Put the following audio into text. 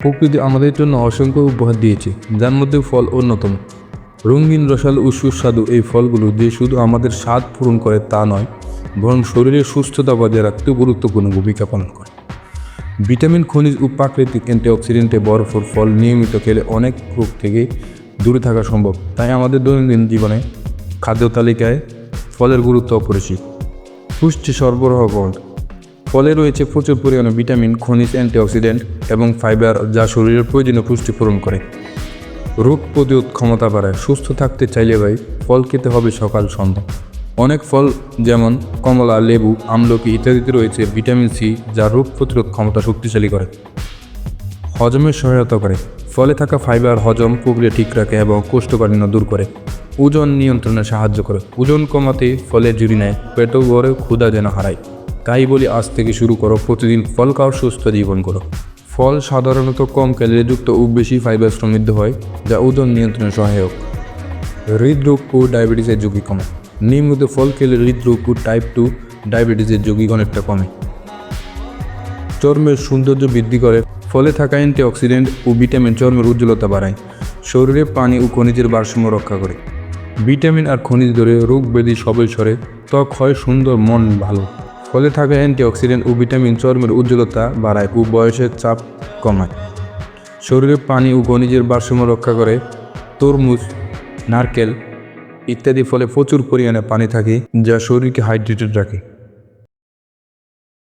প্রকৃতি আমাদের জন্য অসংখ্য উপহার দিয়েছে, যার মধ্যে ফল অন্যতম। রঙিন, রসাল ও সুস্বাদু এই ফলগুলো যে শুধু আমাদের স্বাদ পূরণ করে তা নয়, বরং শরীরের সুস্থতা বজায় রাখতেও গুরুত্বপূর্ণ ভূমিকা পালন করে। ভিটামিন, খনিজ ও প্রাকৃতিক অ্যান্টিঅক্সিডেন্টে ভরপুর ফল নিয়মিত খেলে অনেক রোগ থেকে দূরে থাকা সম্ভব। তাই আমাদের দৈনন্দিন জীবনে খাদ্য তালিকায় ফলের গুরুত্ব অপরিসীম। পুষ্টি সরবরাহ কর ফলে রয়েছে প্রচুর পরিমাণে ভিটামিন, খনিজ, অ্যান্টিঅক্সিডেন্ট এবং ফাইবার যা শরীরের প্রয়োজনীয় পুষ্টি পূরণ করে। রোগ প্রতিরোধ ক্ষমতা বাড়ায়। সুস্থ থাকতে চাইলে ভাই, ফল খেতে হবে সকাল, সন্ধ্যা। অনেক ফল যেমন কমলা, লেবু, আমলকি ইত্যাদিতে রয়েছে ভিটামিন সি যা রোগ প্রতিরোধ ক্ষমতা শক্তিশালী করে। হজমের সহায়তা করে। ফলে থাকা ফাইবার, হজম প্রক্রিয়া ঠিক রাখে এবং কোষ্ঠকাঠিন্য দূর করে। ওজন নিয়ন্ত্রণে সাহায্য করে। ওজন কমাতে ফলে জুড়ি নেয় পেটও গড়ে, ক্ষুধা যেন হারায়। তাই বলি আজ থেকে শুরু করো, প্রতিদিন ফল খাওয়ার সুস্থ জীবন করো। ফল সাধারণত কম ক্যালোরিযুক্ত ও বেশি ফাইবার সমৃদ্ধ হয়, যা ওজন নিয়ন্ত্রণে সহায়ক। হৃদরোগ ও ডায়াবেটিসের ঝুঁকি কমে। নিয়মিত ফল খেলে হৃদরোগ ও টাইপ টু ডায়াবেটিসের ঝুঁকি অনেকটা কমে। চর্মের সৌন্দর্য বৃদ্ধি করে, ফলে থাকা অ্যান্টিঅক্সিডেন্ট ও ভিটামিন চর্মের উজ্জ্বলতা বাড়ায়, শরীরে পানি ও খনিজের ভারসাম্য রক্ষা করে। ভিটামিন আর খনিজ ধরে রোগ ব্যাধি সবল সরে ত্বক হয় সুন্দর, মন ভালো। ফলে থাকা অ্যান্টিঅক্সিডেন্ট ও ভিটামিন চর্মের উজ্জ্বলতা বাড়ায় ও বয়সের চাপ কমায়। শরীরে পানি ও খনিজের ভারসাম্য রক্ষা করে, তরমুজ, নারকেল ইত্যাদি ফলে প্রচুর পরিমাণে পানি থাকে যা শরীরকে হাইড্রেটেড রাখে।